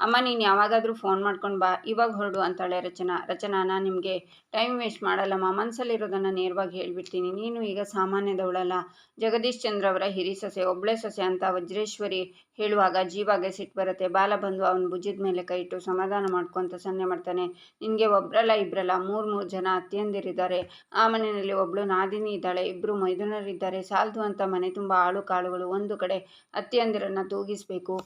ಅಮ್ಮ, ನೀನು ಯಾವಾಗಾದರೂ ಫೋನ್ ಮಾಡ್ಕೊಂಡು ಬಾ, ಇವಾಗ ಹೊರಡು ಅಂತಾಳೆ ರಚನಾ. ರಚನಾ, ನಾನು ನಿಮಗೆ ಟೈಮ್ ವೇಸ್ಟ್ ಮಾಡಲ್ಲಮ್ಮ ಮನಸ್ಸಲ್ಲಿರೋದನ್ನು ನೇರವಾಗಿ ಹೇಳಿಬಿಡ್ತೀನಿ. ನೀನು ಈಗ ಸಾಮಾನ್ಯದವಳಲ್ಲ. ಜಗದೀಶ್ ಚಂದ್ರ ಅವರ ಹಿರಿ ಸೊಸೆ, ಒಬ್ಳೆ ಸೊಸೆ ಅಂತ ವಜ್ರೇಶ್ವರಿ ಹೇಳುವಾಗ ಜೀವಾಗೆ ಸಿಟ್ಟು ಬರುತ್ತೆ. ಬಾಲ ಬಂದು ಅವನ ಭುಜದ ಮೇಲೆ ಕೈ ಇಟ್ಟು ಸಮಾಧಾನ ಮಾಡ್ಕೊಂತ ಸನ್ನೆ ಮಾಡ್ತಾನೆ. ನಿನಗೆ ಒಬ್ರಲ್ಲ ಇಬ್ಬರಲ್ಲ ಮೂರು ಮೂರು ಜನ ಅತ್ತಿಯಂದಿರಿದ್ದಾರೆ. ಆ ಮನೆಯಲ್ಲಿ ಒಬ್ಳು ನಾದಿನಿ ಇದ್ದಾಳೆ ಇಬ್ಬರು ಮೈದುನರಿದ್ದಾರೆ. ಸಾಲದು ಅಂತ ಮನೆ ತುಂಬ ಆಳು ಕಾಳುಗಳು. ಒಂದು ಕಡೆ ಅತ್ತಿಯಂದಿರನ್ನು ತೂಗಿಸಬೇಕು.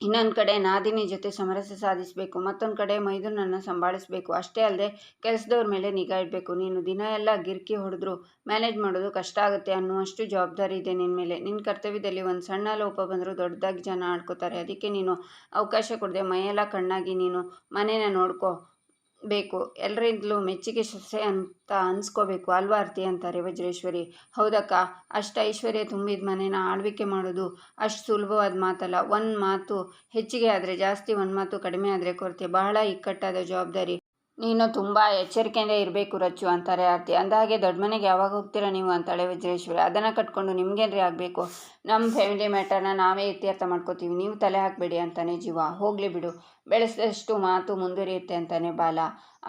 ಇನ್ನೊಂದು ಕಡೆ ನಾದಿನಿ ಜೊತೆ ಸಮರಸ ಸಾಧಿಸಬೇಕು, ಮತ್ತೊಂದು ಕಡೆ ಮೈದುನನ್ನು ಸಂಭಾಳಿಸಬೇಕು. ಅಷ್ಟೇ ಅಲ್ಲದೆ ಕೆಲಸದವ್ರ ಮೇಲೆ ನಿಗಾ ಇಡಬೇಕು. ನೀನು ದಿನ ಎಲ್ಲ ಗಿರ್ಕಿ ಹೊಡೆದ್ರು ಮ್ಯಾನೇಜ್ ಮಾಡೋದು ಕಷ್ಟ ಆಗುತ್ತೆ ಅನ್ನುವಷ್ಟು ಜವಾಬ್ದಾರಿ ಇದೆ ನಿನ್ನ ಮೇಲೆ. ನಿನ್ನ ಕರ್ತವ್ಯದಲ್ಲಿ ಒಂದು ಸಣ್ಣ ಲೋಪ ಬಂದರೂ ದೊಡ್ಡದಾಗಿ ಜನ ಆಡ್ಕೋತಾರೆ ಅದಕ್ಕೆ ನೀನು ಅವಕಾಶ ಕೊಡದೆ ಮೈಯೆಲ್ಲ ಕಣ್ಣಾಗಿ ನೀನು ಮನೇನ ನೋಡ್ಕೋ. ಬೇಕು. ಎಲ್ಲರಿಂದಲೂ ಮೆಚ್ಚುಗೆ ಸೊಸೆ ಅಂತ ಅನ್ಸ್ಕೋಬೇಕು ಅಲ್ವಾ ಅರ್ತಿ ಅಂತಾರೆ ವಜ್ರೇಶ್ವರಿ. ಹೌದಕ್ಕ? ಅಷ್ಟು ಐಶ್ವರ್ಯ ತುಂಬಿದ ಮನೇನ ಆಳ್ವಿಕೆ ಮಾಡೋದು ಅಷ್ಟು ಸುಲಭವಾದ ಮಾತಲ್ಲ. ಒಂದು ಮಾತು ಹೆಚ್ಚಿಗೆ ಆದರೆ ಜಾಸ್ತಿ, ಒಂದು ಮಾತು ಕಡಿಮೆ ಆದರೆ ಕೊರತೆ. ಬಹಳ ಇಕ್ಕಟ್ಟಾದ ಜವಾಬ್ದಾರಿ. ನೀನು ತುಂಬ ಎಚ್ಚರಿಕೆಯಿಂದ ಇರಬೇಕು ರಚ್ಚು ಅಂತಾರೆ ಆರ್ತಿ. ಅಂದಹಾಗೆ ದೊಡ್ಡ ಮನೆಗೆ ಯಾವಾಗ ಹೋಗ್ತೀರಾ ನೀವು ಅಂತಾಳೆ ವಜ್ರೇಶ್ವರಿ. ಅದನ್ನು ಕಟ್ಕೊಂಡು ನಿಮಗೇನ್ರಿ ಆಗಬೇಕು. ನಮ್ಮ ಫ್ಯಾಮಿಲಿ ಮ್ಯಾಟರ್ನ ನಾವೇ ಇತ್ಯರ್ಥ ಮಾಡ್ಕೋತೀವಿ. ನೀವು ತಲೆ ಹಾಕಬೇಡಿ ಅಂತಾನೆ ಜೀವ. ಹೋಗಲಿ ಬಿಡು. ಬೆಳೆಸಿದಷ್ಟು ಮಾತು ಮುಂದುವರಿಯುತ್ತೆ ಅಂತಾನೆ ಬಾಲ.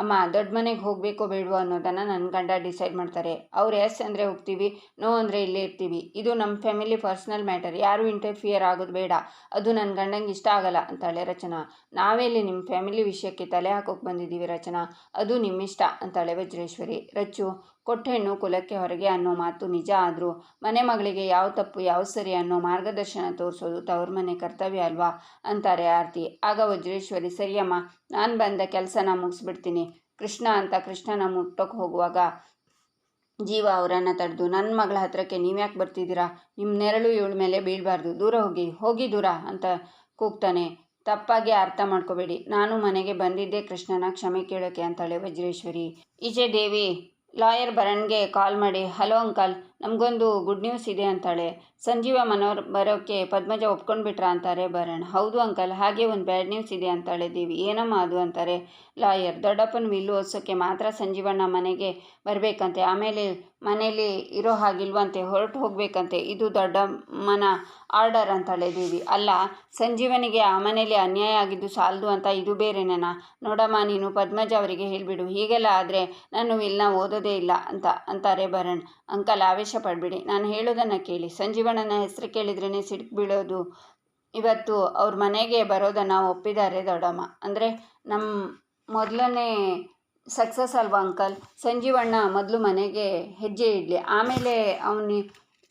ಅಮ್ಮ, ದೊಡ್ಡ ಮನೆಗೆ ಹೋಗಬೇಕೋ ಬೇಡವೋ ಅನ್ನೋದನ್ನು ನನ್ನ ಗಂಡ ಡಿಸೈಡ್ ಮಾಡ್ತಾರೆ. ಅವ್ರು ಎಸ್ ಅಂದರೆ ಹೋಗ್ತೀವಿ, ನೋ ಅಂದರೆ ಇಲ್ಲೇ ಇರ್ತೀವಿ. ಇದು ನಮ್ಮ ಫ್ಯಾಮಿಲಿ ಪರ್ಸ್ನಲ್ ಮ್ಯಾಟರ್ ಯಾರೂ ಇಂಟರ್ಫಿಯರ್ ಆಗೋದು ಬೇಡ. ಅದು ನನ್ನ ಗಂಡಂಗೆ ಇಷ್ಟ ಆಗಲ್ಲ, ಅಂತಾಳೆ ರಚನಾ. ನಾವೇ ಇಲ್ಲಿ ನಿಮ್ಮ ಫ್ಯಾಮಿಲಿ ವಿಷಯಕ್ಕೆ ತಲೆ ಹಾಕೋಕೆ ಬಂದಿದ್ದೀವಿ ರಚನಾ? ಅದು ನಿಮ್ಮಿಷ್ಟ, ಅಂತಾಳೆ ವಜ್ರೇಶ್ವರಿ. ರಚ್ಚು ಕೊಟ್ಟೆಣ್ಣು ಕುಲಕ್ಕೆ ಹೊರಗೆ ಅನ್ನೋ ಮಾತು ನಿಜ ಆದರೂ ಮನೆ ಮಗಳಿಗೆ ಯಾವ ತಪ್ಪು, ಯಾವ ಸರಿ ಅನ್ನೋ ಮಾರ್ಗದರ್ಶನ ತೋರಿಸೋದು ತವ್ರ ಮನೆ ಕರ್ತವ್ಯ ಅಲ್ವಾ? ಅಂತಾರೆ ಆರತಿ. ಆಗ ವಜ್ರೇಶ್ವರಿ, ಸರಿಯಮ್ಮ, ನಾನು ಬಂದ ಕೆಲಸನ ಮುಗಿಸ್ಬಿಡ್ತೀನಿ. ಕೃಷ್ಣ ಅಂತ ಕೃಷ್ಣನ ಮುಟ್ಟೋಕೆ ಹೋಗುವಾಗ ಜೀವ ಅವರನ್ನು ತಡೆದು ನನ್ನ ಮಗಳ ಹತ್ರಕ್ಕೆ ನೀವ್ಯಾಕೆ ಬರ್ತಿದ್ದೀರಾ? ನಿಮ್ಮ ನೆರಳು ಇವಳ ಮೇಲೆ ಬೀಳಬಾರ್ದು. ದೂರ ಹೋಗಿ ಹೋಗಿ ದೂರ ಅಂತ ಕೂಗ್ತಾನೆ. ತಪ್ಪಾಗಿ ಅರ್ಥ ಮಾಡ್ಕೋಬೇಡಿ. ನಾನು ಮನೆಗೆ ಬಂದಿದ್ದೆ ಕೃಷ್ಣನ ಕ್ಷಮೆ ಕೇಳೋಕೆ ಅಂತಾಳೆ ವಜ್ರೇಶ್ವರಿ. ಈಚೆ ದೇವಿ ಲಾಯರ್ ಭರಣ್ಗೆ ಕಾಲ್ ಮಾಡಿ ಹಲೋ ಅಂಕಲ್ ನಮಗೊಂದು ಗುಡ್ ನ್ಯೂಸ್ ಇದೆ ಅಂತಾಳೆ. ಸಂಜೀವ ಮನೋರ್ ಬರೋಕ್ಕೆ ಪದ್ಮಜ ಒಪ್ಕೊಂಡ್ಬಿಟ್ರಾ ಅಂತಾರೆ ಬರೋಣ ಹೌದು ಅಂಕಲ್, ಹಾಗೆ ಒಂದು ಬ್ಯಾಡ್ ನ್ಯೂಸ್ ಇದೆ ಅಂತಾಳೆ ದೇವಿ. ಏನಮ್ಮ ಅದು ಅಂತಾರೆ. ಲಾಯರ್, ದೊಡ್ಡಪ್ಪನ ವಿಲ್ಲು ಓದಿಸೋಕ್ಕೆ ಮಾತ್ರ ಸಂಜೀವಣ್ಣ ಮನೆಗೆ ಬರಬೇಕಂತೆ. ಆಮೇಲೆ ಮನೇಲಿ ಇರೋ ಹಾಗಿಲ್ವಂತೆ, ಹೊರಟು ಹೋಗಬೇಕಂತೆ. ಇದು ದೊಡ್ಡಮ್ಮನ ಆರ್ಡರ್ ಅಂತಾಳೆ ದೇವಿ. ಅಲ್ಲ, ಸಂಜೀವನಿಗೆ ಆ ಮನೇಲಿ ಅನ್ಯಾಯ ಆಗಿದ್ದು ಸಾಲದು ಅಂತ ಇದು ಬೇರೆನೇನ? ನೋಡಮ್ಮ, ನೀನು ಪದ್ಮಜ ಅವರಿಗೆ ಹೇಳಿಬಿಡು. ಹೀಗೆಲ್ಲ ಆದರೆ ನಾನು ವಿಲ್ನ ಓದೋದೇ ಇಲ್ಲ ಅಂತ ಅಂತಾರೆ ಭರಣ್. ಅಂಕಲ್ ಆವೇಶ ಪಡಬೇಡಿ ನಾನು ಹೇಳೋದನ್ನು ಕೇಳಿ. ಸಂಜೀವಣ್ಣನ ಹೆಸರು ಕೇಳಿದ್ರೇ ಸಿಡ್ಕು ಬೀಳೋದು. ಇವತ್ತು ಅವ್ರ ಮನೆಗೆ ಬರೋದನ್ನು ಒಪ್ಪಿದ್ದಾರೆ ದೊಡ್ಡಮ್ಮ. ಅಂದರೆ ನಮ್ಮ ಮೊದಲನೇ ಸಕ್ಸಸ್ ಅಲ್ವಾ ಅಂಕಲ್? ಸಂಜೀವಣ್ಣ ಮೊದಲು ಮನೆಗೆ ಹೆಜ್ಜೆ ಇಡಲಿ. ಆಮೇಲೆ ಅವನು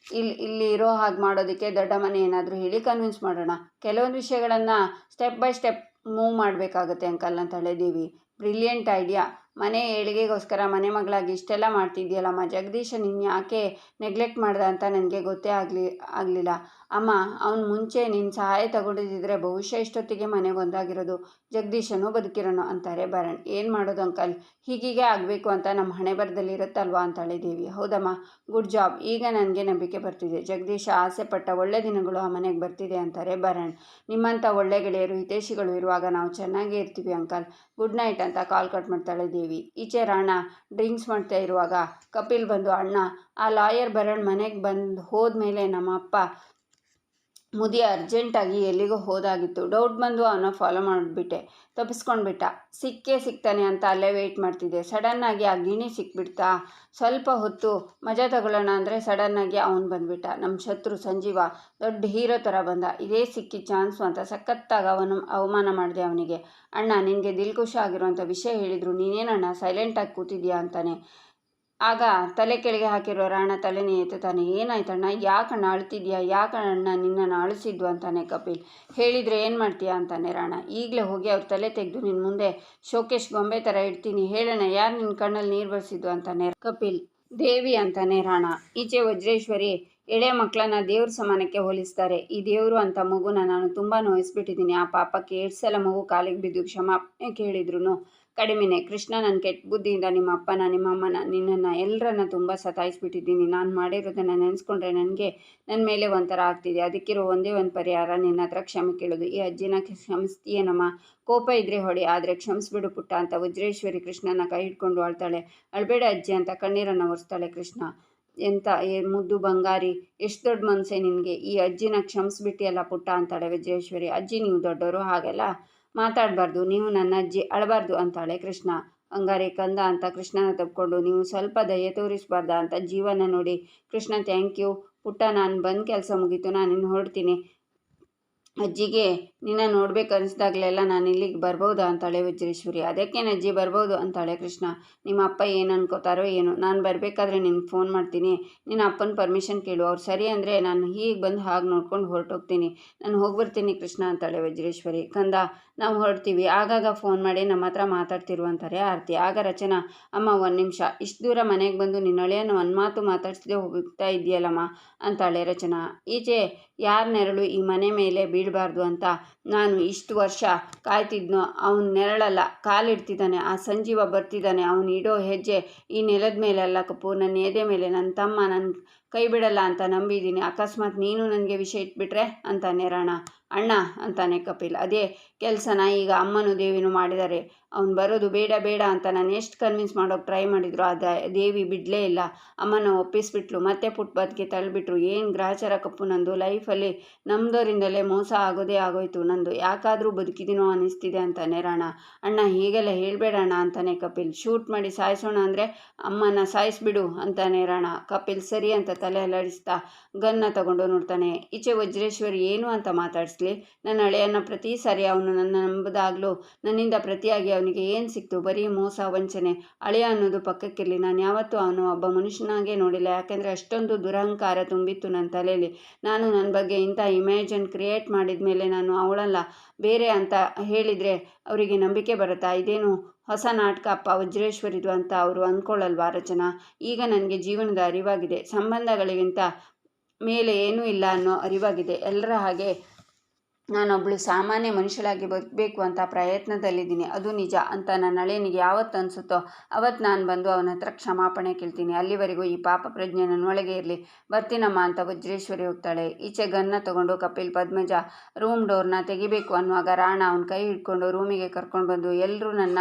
ಇಲ್ಲಿ ಇಲ್ಲಿ ಇರೋ ಹಾಗೆ ಮಾಡೋದಕ್ಕೆ ದೊಡ್ಡ ಮನೆ ಏನಾದರೂ ಹೇಳಿ ಕನ್ವಿನ್ಸ್ ಮಾಡೋಣ. ಕೆಲವೊಂದು ವಿಷಯಗಳನ್ನು ಸ್ಟೆಪ್ ಬೈ ಸ್ಟೆಪ್ ಮೂವ್ ಮಾಡಬೇಕಾಗುತ್ತೆ ಅಂಕಲ್ ಅಂತ ಹೇಳಿದ್ದೀವಿ. ಬ್ರಿಲಿಯಂಟ್ ಐಡಿಯಾ ಮನೆ ಏಳಿಗೆಗೋಸ್ಕರ ಮನೆ ಮಗಳಾಗಿ ಇಷ್ಟೆಲ್ಲ ಮಾಡ್ತಿದ್ಯಲ್ಲಮ್ಮ? ಜಗದೀಶ ನೀನು ಯಾಕೆ ನೆಗ್ಲೆಕ್ಟ್ ಮಾಡ್ದೆ ಅಂತ ನನಗೆ ಗೊತ್ತೇ ಆಗಲಿ ಆಗಲಿಲ್ಲ. ಅಮ್ಮ, ಅವನು ಮುಂಚೆ ನಿನ್ನ ಸಹಾಯ ತಗೊಂಡಿದ್ದಿದ್ರೆ ಬಹುಶಃ ಇಷ್ಟೊತ್ತಿಗೆ ಮನೆ ಒಂದಾಗಿರೋದು. ಜಗದೀಶನು ಬದುಕಿರೋನು ಅಂತಾರೆ ಭರಣ್ ಏನು ಮಾಡೋದು ಅಂಕಲ್? ಹೀಗೀಗೆ ಆಗಬೇಕು ಅಂತ ನಮ್ಮ ಹಣೆ ಬರದಲ್ಲಿ ಇರುತ್ತಲ್ವಾ ಅಂತಾಳೆ ದೇವಿ ಹೌದಮ್ಮ, ಗುಡ್ ಜಾಬ್. ಈಗ ನನಗೆ ನಂಬಿಕೆ ಬರ್ತಿದೆ. ಜಗದೀಶ ಆಸೆ ಪಟ್ಟ ಒಳ್ಳೆ ದಿನಗಳು ಆ ಮನೆಗೆ ಬರ್ತಿದೆ ಅಂತಾರೆ ಭರಣ್ ನಿಮ್ಮಂಥ ಒಳ್ಳೆ ಗೆಳೆಯರು ಹಿತೇಶಿಗಳು ಇರುವಾಗ ನಾವು ಚೆನ್ನಾಗೇ ಇರ್ತೀವಿ ಅಂಕಲ್. ಗುಡ್ ನೈಟ್ ಅಂತ ಕಾಲ್ ಕಟ್ ಮಾಡ್ತಾಳೆ ದೇವಿ ಈಚೆ ರಾಣ ಡ್ರಿಂಕ್ಸ್ ಮಾಡ್ತಾ ಇರುವಾಗ ಕಪಿಲ್ ಬಂದು, ಅಣ್ಣ, ಆ ಲಾಯರ್ ಭರಣ್ ಮನೆಗೆ ಬಂದು ಹೋದ್ಮೇಲೆ ನಮ್ಮ ಅಪ್ಪ ಮುದಿ ಅರ್ಜೆಂಟಾಗಿ ಎಲ್ಲಿಗೋ ಹೋದಾಗಿತ್ತು. ಡೌಟ್ ಬಂದು ಅವನ ಫಾಲೋ ಮಾಡಿಬಿಟ್ಟೆ. ತಪ್ಪಿಸ್ಕೊಂಡ್ಬಿಟ್ಟ. ಸಿಕ್ಕೇ ಸಿಗ್ತಾನೆ ಅಂತ ಅಲ್ಲೇ ವೆಯ್ಟ್ ಮಾಡ್ತಿದ್ದೆ. ಸಡನ್ನಾಗಿ ಆ ಗಿಣಿ ಸಿಕ್ಬಿಡ್ತಾ, ಸ್ವಲ್ಪ ಹೊತ್ತು ಮಜಾ ತಗೊಳ್ಳೋಣ ಅಂದರೆ ಸಡನ್ನಾಗಿ ಅವನು ಬಂದ್ಬಿಟ್ಟ. ನಮ್ಮ ಶತ್ರು ಸಂಜೀವ ದೊಡ್ಡ ಹೀರೋ ಥರ ಬಂದ. ಇದೇ ಸಿಕ್ಕಿ ಚಾನ್ಸು ಅಂತ ಸಖತ್ತಾಗ ಅವನು ಅವಮಾನ ಮಾಡಿದೆ ಅವನಿಗೆ. ಅಣ್ಣ, ನಿನಗೆ ದಿಲ್ಖುಷ ಆಗಿರುವಂಥ ವಿಷಯ ಹೇಳಿದರು. ನೀನೇನಣ್ಣ ಸೈಲೆಂಟಾಗಿ ಕೂತಿದ್ಯಾ? ಅಂತಾನೆ. ಆಗ ತಲೆ ಕೆಳಗೆ ಹಾಕಿರೋ ರಾಣ ತಲೆನೇ ಎತ್ತುತ್ತಾನೆ ಏನಾಯ್ತಣ್ಣ ಯಾಕಣ್ಣ ಅಳ್ತಿದ್ಯಾ? ಯಾಕಣ್ಣ ನಿನ್ನನ್ನು ಅಳಿಸಿದ್ದು ಅಂತಾನೆ ಕಪಿಲ್. ಹೇಳಿದರೆ ಏನು ಮಾಡ್ತೀಯಾ? ಅಂತಾನೆ ರಾಣ. ಈಗಲೇ ಹೋಗಿ ಅವ್ರ ತಲೆ ತೆಗೆದು ನಿನ್ನ ಮುಂದೆ ಶೋಕೇಶ್ ಗೊಂಬೆ ಥರ ಇಡ್ತೀನಿ. ಹೇಳೋಣ ಯಾರು ನಿನ್ನ ಕಣ್ಣಲ್ಲಿ ನೀರು ಬರ್ಸಿದ್ದು? ಅಂತಾನೆ ಕಪಿಲ್. ದೇವಿ ಅಂತಾನೆ ರಾಣ. ಈಚೆ ವಜ್ರೇಶ್ವರಿ ಎಳೆ ಮಕ್ಕಳನ್ನ ದೇವ್ರ ಸಮಾನಕ್ಕೆ ಹೋಲಿಸ್ತಾರೆ. ಈ ದೇವರು ಅಂತ ಮಗುನ ನಾನು ತುಂಬ ನೋಯಿಸ್ಬಿಟ್ಟಿದ್ದೀನಿ. ಆ ಪಾಪಕ್ಕೆ ಎಷ್ಟು ಸಲ ಮಗು, ಕಾಲಿಗೆ ಬಿದ್ದು ಕ್ಷಮಾಪಣೆ ಕೇಳಿದ್ರು ಕಡಿಮೆನೆ. ಕೃಷ್ಣ ನನ್ನ ಕೆಟ್ಟ ಬುದ್ಧಿಯಿಂದ ನಿಮ್ಮ ಅಪ್ಪನ, ನಿಮ್ಮ ಅಮ್ಮನ, ನಿನ್ನನ್ನು ಎಲ್ಲರನ್ನ ತುಂಬ ಸತಾಯಿಸ್ಬಿಟ್ಟಿದ್ದೀನಿ. ನಾನು ಮಾಡಿರೋದನ್ನು ನೆನೆಸ್ಕೊಂಡ್ರೆ ನನಗೆ ನನ್ನ ಮೇಲೆ ಒಂಥರ ಆಗ್ತಿದೆ. ಅದಕ್ಕಿರೋ ಒಂದೇ ಒಂದು ಪರಿಹಾರ ನಿನ್ನ ಹತ್ರ ಕ್ಷಮೆ ಕೇಳೋದು. ಈ ಅಜ್ಜಿನ ಕ್ಷಮಿಸ್ತೀಯೇನಮ್ಮ? ಕೋಪ ಇದ್ರೆ ಹೊಡಿ, ಆದರೆ ಕ್ಷಮಿಸ್ಬಿಡು ಪುಟ್ಟ ಅಂತ ವಜ್ರೇಶ್ವರಿ ಕೃಷ್ಣನ ಕೈ ಹಿಡ್ಕೊಂಡು ಅಳ್ತಾಳೆ. ಅಳ್ಬೇಡ ಅಜ್ಜಿ ಅಂತ ಕಣ್ಣೀರನ್ನು ಒರೆಸ್ತಾಳೆ ಕೃಷ್ಣ. ಎಂತ, ಏ ಮುದ್ದು ಬಂಗಾರಿ, ಎಷ್ಟು ದೊಡ್ಡ ಮನಸ್ಸೆ ನಿನಗೆ? ಈ ಅಜ್ಜಿನ ಕ್ಷಮಿಸ್ಬಿಟ್ಟಿಯಲ್ಲ ಪುಟ್ಟ ಅಂತಾಳೆ ವಿಜ್ರೇಶ್ವರಿ ಅಜ್ಜಿ, ನೀವು ದೊಡ್ಡವರು ಹಾಗೆಲ್ಲ? ಮಾತಾಡಬಾರ್ದು, ನೀವು ನನ್ನ ಅಜ್ಜಿ ಅಳಬಾರ್ದು ಅಂತಾಳೆ ಕೃಷ್ಣ. ಹಂಗಾರೆ ಕಂದ ಅಂತ ಕೃಷ್ಣನ ತಪ್ಪಿಕೊಂಡು ನೀವು ಸ್ವಲ್ಪ ದಯೆ ತೋರಿಸಬಾರ್ದ ಅಂತ ಜೀವನ ನೋಡಿ ಕೃಷ್ಣ ಥ್ಯಾಂಕ್ ಯು ಪುಟ್ಟ, ನಾನು ಬಂದು ಕೆಲಸ ಮುಗೀತು, ನಾನು ಇನ್ನು ಹೊರಡ್ತೀನಿ. ಅಜ್ಜಿಗೆ, ನಿನ್ನ ನೋಡ್ಬೇಕು ಅನಿಸ್ದಾಗಲೆಲ್ಲ ನಾನು ಇಲ್ಲಿಗೆ ಬರ್ಬೋದಾ ಅಂತಾಳೆ ವಜ್ರೇಶ್ವರಿ. ಅದಕ್ಕೇನು ಅಜ್ಜಿ ಬರ್ಬೋದು ಅಂತಾಳೆ ಕೃಷ್ಣ. ನಿಮ್ಮ ಅಪ್ಪ ಏನು ಅನ್ಕೋತಾರೋ ಏನು. ನಾನು ಬರಬೇಕಾದ್ರೆ ನಿನ್ಗೆ ಫೋನ್ ಮಾಡ್ತೀನಿ. ನಿನ್ನ ಅಪ್ಪನ ಪರ್ಮಿಷನ್ ಕೇಳು. ಅವ್ರು ಸರಿ ಅಂದರೆ ನಾನು ಹೀಗೆ ಬಂದು ಹಾಗೆ ನೋಡ್ಕೊಂಡು ಹೊರಟೋಗ್ತೀನಿ. ನಾನು ಹೋಗ್ಬರ್ತೀನಿ ಕೃಷ್ಣ ಅಂತಾಳೆ ವಜ್ರೇಶ್ವರಿ. ಕಂದ ನಾವು ಹೊರಡ್ತೀವಿ. ಆಗಾಗ ಫೋನ್ ಮಾಡಿ ನಮ್ಮ ಹತ್ರ ಮಾತಾಡ್ತಿರು ಅಂತಾರೆ ಆರ್ತಿ. ಆಗ ರಚನಾ, ಅಮ್ಮ ಒಂದು ನಿಮಿಷ. ಇಷ್ಟು ದೂರ ಮನೆಗೆ ಬಂದು ನಿನ್ನ ಒಂದು ಮಾತು ಮಾತಾಡ್ಸದೆ ಹೋಗ್ತಾ ಇದೆಯಲ್ಲಮ್ಮ ಅಂತಾಳೆ ರಚನಾ. ಈಚೆ ಯಾರ ನೆರಳು ಈ ಮನೆ ಮೇಲೆ ಬೀಳಬಾರ್ದು ಅಂತ ನಾನು ಇಷ್ಟು ವರ್ಷ ಕಾಯ್ತಿದ್ನೋ ಅವನ ನೆರಳಲ್ಲ. ಕಾಲಿಡ್ತಿದ್ದಾನೆ. ಆ ಸಂಜೀವ ಬರ್ತಿದ್ದಾನೆ. ಅವನು ಇಡೋ ಹೆಜ್ಜೆ ಈ ನೆಲದ ಮೇಲೆಲ್ಲ ಕಪ್ಪು. ನನ್ನ ಎದೆ ಮೇಲೆ ನನ್ನ ತಮ್ಮ ನನ್ನ ಕೈ ಬಿಡಲ್ಲ ಅಂತ ನಂಬಿದ್ದೀನಿ. ಅಕಸ್ಮಾತ್ ನೀನು ನನಗೆ ವಿಷಯ ಇಟ್ಬಿಟ್ರೆ? ಅಂತಾನೆ ರಾಣ. ಅಣ್ಣ, ಅಂತಾನೆ ಕಪಿಲ್. ಅದೇ ಕೆಲಸನ ಈಗ ಅಮ್ಮನು ದೇವಿನೂ ಮಾಡಿದ್ದಾರೆ. ಅವ್ನು ಬರೋದು ಬೇಡ ಬೇಡ ಅಂತ ನಾನು ಎಷ್ಟು ಕನ್ವಿನ್ಸ್ ಮಾಡೋಕೆ ಟ್ರೈ ಮಾಡಿದ್ರು ಆ ದೇವಿ ಬಿಡಲೇ ಇಲ್ಲ. ಅಮ್ಮನ ಒಪ್ಪಿಸ್ಬಿಟ್ಲು. ಮತ್ತೆ ಫುಟ್ಪಾತ್ಗೆ ತಳ್ಳಿಬಿಟ್ರು ಏನು ಗ್ರಹಚಾರ ಕಪ್ಪು ನಂದು. ಲೈಫಲ್ಲಿ ನಮ್ಮದೋರಿಂದಲೇ ಮೋಸ ಆಗೋದೇ ಆಗೋಯ್ತು. ನಂದು ಯಾಕಾದರೂ ಬದುಕಿದ್ದೀನೋ ಅನ್ನಿಸ್ತಿದೆ ಅಂತಾನೆ ರಾಣ. ಅಣ್ಣ, ಹೀಗೆಲ್ಲ ಹೇಳಬೇಡ ಅಣ್ಣ, ಅಂತಾನೆ ಕಪಿಲ್. ಶೂಟ್ ಮಾಡಿ ಸಾಯಿಸೋಣ ಅಂದರೆ ಅಮ್ಮನ ಸಾಯಿಸ್ಬಿಡು, ಅಂತಾನೆ ರಾಣ. ಕಪಿಲ್, ಸರಿ ಅಂತ ತಲೆ ಅಲ್ಲಾಡಿಸ್ತಾ ಗನ್ನ ತಗೊಂಡು ನೋಡ್ತಾನೆ, ಈಚೆ ವಜ್ರೇಶ್ವರಿ ಏನು ಅಂತ ಮಾತಾಡಿಸ್ಲಿ? ನನ್ನ ಹಳೆಯನ್ನ ಪ್ರತಿ ಸಾರಿ ಅವನು ನನ್ನ ನಂಬದಾಗಲೂ ನನ್ನಿಂದ ಪ್ರತಿಯಾಗಿ ಅವನಿಗೆ ಏನು ಸಿಕ್ತು? ಬರೀ ಮೋಸ, ವಂಚನೆ, ಹಳೆಯ ಅನ್ನೋದು ಪಕ್ಕಕ್ಕಿರಲಿ. ನಾನು ಯಾವತ್ತೂ ಅವನು ಒಬ್ಬ ಮನುಷ್ಯನಾಗೆ ನೋಡಿಲ್ಲ. ಯಾಕೆಂದರೆ ಅಷ್ಟೊಂದು ದುರಹಂಕಾರ ತುಂಬಿತ್ತು ನನ್ನ ತಲೆಯಲ್ಲಿ ನಾನು ನನ್ನ ಬಗ್ಗೆ ಇಂಥ ಇಮ್ಯಾಜನ್ ಕ್ರಿಯೇಟ್ ಮಾಡಿದ ಮೇಲೆ ನಾನು ಅವಳಲ್ಲ, ಬೇರೆ ಅಂತ ಹೇಳಿದರೆ ಅವರಿಗೆ ನಂಬಿಕೆ ಬರುತ್ತಾ? ಇದೇನು ಹೊಸ ನಾಟಕ ಅಪ್ಪ ವಜ್ರೇಶ್ವರಿದು ಅಂತ ಅವರು ಅಂದ್ಕೊಳ್ಳಲ್ವಾ ರಚನಾ? ಈಗ ನನಗೆ ಜೀವನದ ಅರಿವಾಗಿದೆ. ಸಂಬಂಧಗಳಿಗಿಂತ ಮೇಲೆ ಏನೂ ಇಲ್ಲ ಅನ್ನೋ ಅರಿವಾಗಿದೆ. ಎಲ್ಲರ ಹಾಗೆ ನಾನೊಬ್ಬಳು ಸಾಮಾನ್ಯ ಮನುಷ್ಯಳಾಗಿ ಬದುಕಬೇಕು ಅಂತ ಪ್ರಯತ್ನದಲ್ಲಿದ್ದೀನಿ. ಅದು ನಿಜ ಅಂತ ನನ್ನ ಹಳೆಯನಿಗೆ ಯಾವತ್ತು ಅನಿಸುತ್ತೋ ಅವತ್ತು ನಾನು ಬಂದು ಅವನ ಹತ್ರ ಕ್ಷಮಾಪಣೆ ಕೇಳ್ತೀನಿ. ಅಲ್ಲಿವರೆಗೂ ಈ ಪಾಪ ಪ್ರಜ್ಞೆ ನನ್ನೊಳಗೆ ಇರಲಿ. ಬರ್ತೀನಮ್ಮ ಅಂತ ವಜ್ರೇಶ್ವರಿ ಹೋಗ್ತಾಳೆ. ಈಚೆ ಗನ್ನ ತಗೊಂಡು ಕಪಿಲ್, ಪದ್ಮಜ ರೂಮ್ ಡೋರ್ನ ತೆಗಿಬೇಕು ಅನ್ನುವಾಗ ರಾಣ ಅವನ ಕೈ ಹಿಡ್ಕೊಂಡು ರೂಮಿಗೆ ಕರ್ಕೊಂಡು ಬಂದು ಎಲ್ಲರೂ ನನ್ನ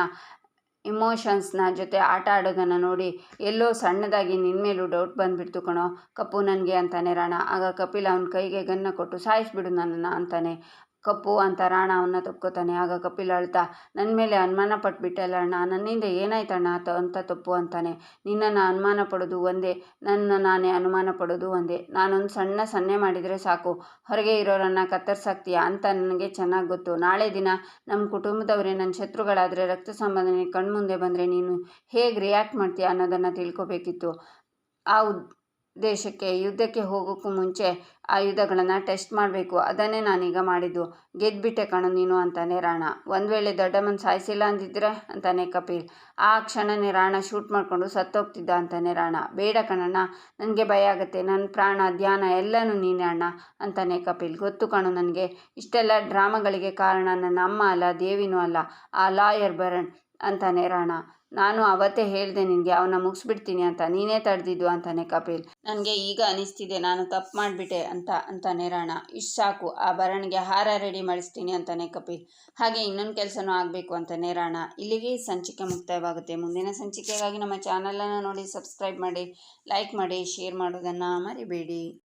ಇಮೋಷನ್ಸ್ನ ಜೊತೆ ಆಟ ಆಡೋದನ್ನು ನೋಡಿ ಎಲ್ಲೋ ಸಣ್ಣದಾಗಿ ನಿನ್ನ ಮೇಲೂ ಡೌಟ್ ಬಂದುಬಿಡ್ತು ಕಣೋ. ಕಪ್ಪು ನನಗೆ ಅಂತಾನೆ, ರಾಣ, ಆಗ ಕಪಿಲ್ ಅವನ ಕೈಗೆ ಗನ್ನ ಕೊಟ್ಟು ಸಾಯಿಸಿಬಿಡು ನನ್ನನ್ನು ಅಂತಾನೆ. ಕಪ್ಪು ಅಂತ ರಾಣ ಅವನ್ನ ತಪ್ಕೋತಾನೆ. ಆಗ ಕಪಿಲ್ ಅಳ್ತಾ ನನ್ನ ಮೇಲೆ ಅನುಮಾನ ಪಟ್ಬಿಟ್ಟಲ್ಲ ಅಣ್ಣ, ನನ್ನಿಂದ ಏನಾಯ್ತಣ್ಣ ಅಂತ ತಪ್ಪು ಅಂತಾನೆ. ನಿನ್ನನ್ನು ಅನುಮಾನ ಪಡೋದು ಒಂದೇ, ನನ್ನ ನಾನೇ ಅನುಮಾನ ಪಡೋದು ಒಂದೇ. ನಾನೊಂದು ಸಣ್ಣ ಸನ್ನೆ ಮಾಡಿದರೆ ಸಾಕು. ಹೊರಗೆ ಇರೋರನ್ನು ಕತ್ತರಿಸಾಕ್ತೀಯ ಅಂತ ನನಗೆ ಚೆನ್ನಾಗಿ ಗೊತ್ತು. ನಾಳೆ ದಿನ ನಮ್ಮ ಕುಟುಂಬದವರೇ ನನ್ನ ಶತ್ರುಗಳಾದರೆ ರಕ್ತ ಸಂಬಂಧನೆ ಕಣ್ಮುಂದೆ ಬಂದರೆ ನೀನು ಹೇಗೆ ರಿಯಾಕ್ಟ್ ಮಾಡ್ತೀಯ ಅನ್ನೋದನ್ನು ತಿಳ್ಕೊಬೇಕಿತ್ತು. ಆ ದೇಶಕ್ಕೆ, ಯುದ್ಧಕ್ಕೆ ಹೋಗೋಕ್ಕೂ ಮುಂಚೆ ಆಯುಧಗಳನ್ನು ಟೆಸ್ಟ್ ಮಾಡಬೇಕು. ಅದನ್ನೇ ನಾನೀಗ ಮಾಡಿದ್ದು. ಗೆದ್ದುಬಿಟ್ಟೆ ಕಣು ನೀನು ಅಂತಾನೆ ರಾಣ. ಒಂದು ವೇಳೆ ದೊಡ್ಡಮ್ಮನ ಸಾಯಿಸಿಲ್ಲ ಅಂದಿದ್ರೆ ಅಂತಾನೆ ಕಪಿಲ್. ಆ ಕ್ಷಣನೇ ರಾಣ ಶೂಟ್ ಮಾಡಿಕೊಂಡು ಸತ್ತೋಗ್ತಿದ್ದ ಅಂತಾನೆ ರಾಣ. ಬೇಡ ಕಣಣ್ಣ, ನನಗೆ ಭಯ ಆಗುತ್ತೆ. ನನ್ನ ಪ್ರಾಣ, ಧ್ಯಾನ ಎಲ್ಲನೂ ನೀನೇ ಅಣ್ಣ ಅಂತಾನೆ ಕಪಿಲ್. ಗೊತ್ತು ಕಣು ನನಗೆ. ಇಷ್ಟೆಲ್ಲ ಡ್ರಾಮಾಗಳಿಗೆ ಕಾರಣ ನನ್ನ ಅಮ್ಮ ಅಲ್ಲ, ದೇವಿನೂ ಅಲ್ಲ. ಆ ಲಾಯರ್ ಬರಣ್ ಅಂತಾನೆ ರಾಣ. ನಾನು ಅವತ್ತೇ ಹೇಳಿದೆ ನಿನಗೆ ಅವನ್ನ ಮುಗಿಸ್ಬಿಡ್ತೀನಿ ಅಂತ, ನೀನೇ ತಡೆದಿದ್ದು ಅಂತಾನೆ ಕಪಿಲ್. ನನಗೆ ಈಗ ಅನಿಸ್ತಿದೆ, ನಾನು ತಪ್ಪು ಮಾಡಿಬಿಟ್ಟೆ ಅಂತ, ಅಂತಾನೆ ರಾಣ. ಇಷ್ಟು ಸಾಕು, ಆ ಭರಣಿಗೆ ಹಾರ ರೆಡಿ ಮಾಡಿಸ್ತೀನಿ ಅಂತಾನೆ ಕಪಿಲ್. ಹಾಗೆ ಇನ್ನೊಂದು ಕೆಲಸನೂ ಆಗಬೇಕು ಅಂತಾನೆ ರಾಣ. ಇಲ್ಲಿಗೆ ಸಂಚಿಕೆ ಮುಕ್ತಾಯವಾಗುತ್ತೆ. ಮುಂದಿನ ಸಂಚಿಕೆಗಾಗಿ ನಮ್ಮ ಚಾನಲನ್ನು ನೋಡಿ ಸಬ್ಸ್ಕ್ರೈಬ್ ಮಾಡಿ ಲೈಕ್ ಮಾಡಿ ಶೇರ್ ಮಾಡೋದನ್ನು ಮರಿಬೇಡಿ.